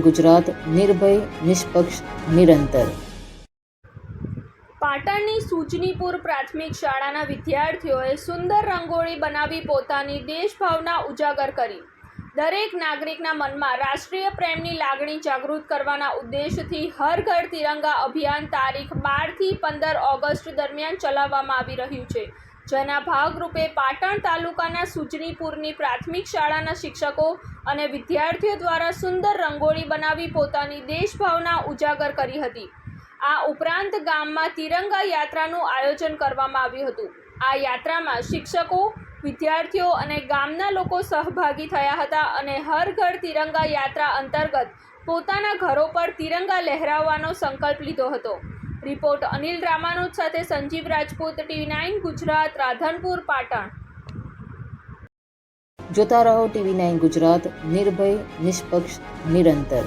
ગુજરાત, નિર્ભય, નિષ્પક્ષ, નિરંતર. પાટણની સૂચનીપુર પ્રાથમિક શાળાના વિદ્યાર્થીઓએ સુંદર રંગોળી બનાવી પોતાની દેશભાવના ઉજાગર કરી. દરેક નાગરિકના મનમાં રાષ્ટ્રીય પ્રેમની લાગણી જાગૃત કરવાના ઉદ્દેશથી હર ઘર તિરંગા અભિયાન તારીખ બારથી પંદર ઓગસ્ટ દરમિયાન ચલાવવામાં આવી રહ્યું છે. જેના ભાગરૂપે પાટણ તાલુકાના સુજનીપુરની પ્રાથમિક શાળાના શિક્ષકો અને વિદ્યાર્થીઓ દ્વારા સુંદર રંગોળી બનાવી પોતાની દેશભાવના ઉજાગર કરી હતી. આ ઉપરાંત ગામમાં તિરંગા યાત્રાનું આયોજન કરવામાં આવ્યું હતું. આ યાત્રામાં શિક્ષકો, વિદ્યાર્થીઓ અને ગામના લોકો સહભાગી થયા હતા અને હર ઘર તિરંગા યાત્રા અંતર્ગત પોતાના ઘરો પર તિરંગા લહેરાવવાનો સંકલ્પ લીધો હતો. રિપોર્ટ અનિલ રામાનુજ સાથે સંજીવ રાજપૂત ટીવી નાઇન ગુજરાત, રાધનપુર, પાટણ. જોતા રહો ટીવી નાઇન ગુજરાત, નિર્ભય, નિષ્પક્ષ, નિરંતર.